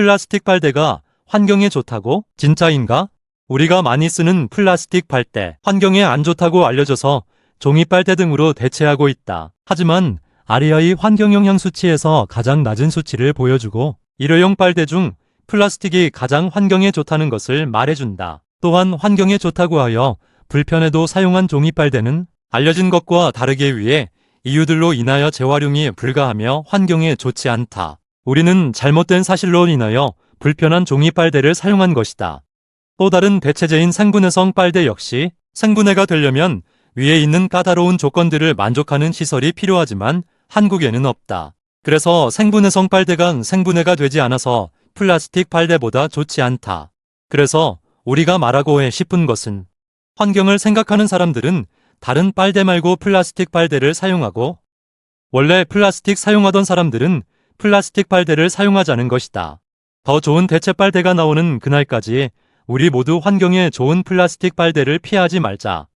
플라스틱 빨대가 환경에 좋다고? 진짜인가? 우리가 많이 쓰는 플라스틱 빨대, 환경에 안 좋다고 알려져서 종이 빨대 등으로 대체하고 있다. 하지만 아리아의 환경 영향 수치에서 가장 낮은 수치를 보여주고 일회용 빨대 중 플라스틱이 가장 환경에 좋다는 것을 말해준다. 또한 환경에 좋다고 하여 불편해도 사용한 종이 빨대는 알려진 것과 다르게 위해 이유들로 인하여 재활용이 불가하며 환경에 좋지 않다. 우리는 잘못된 사실로 인하여 불편한 종이 빨대를 사용한 것이다. 또 다른 대체제인 생분해성 빨대 역시 생분해가 되려면 위에 있는 까다로운 조건들을 만족하는 시설이 필요하지만 한국에는 없다. 그래서 생분해성 빨대가 생분해가 되지 않아서 플라스틱 빨대보다 좋지 않다. 그래서 우리가 말하고 해 싶은 것은 환경을 생각하는 사람들은 다른 빨대 말고 플라스틱 빨대를 사용하고 원래 플라스틱 사용하던 사람들은 플라스틱 빨대를 사용하자는 것이다. 더 좋은 대체 빨대가 나오는 그날까지 우리 모두 환경에 좋은 플라스틱 빨대를 피하지 말자.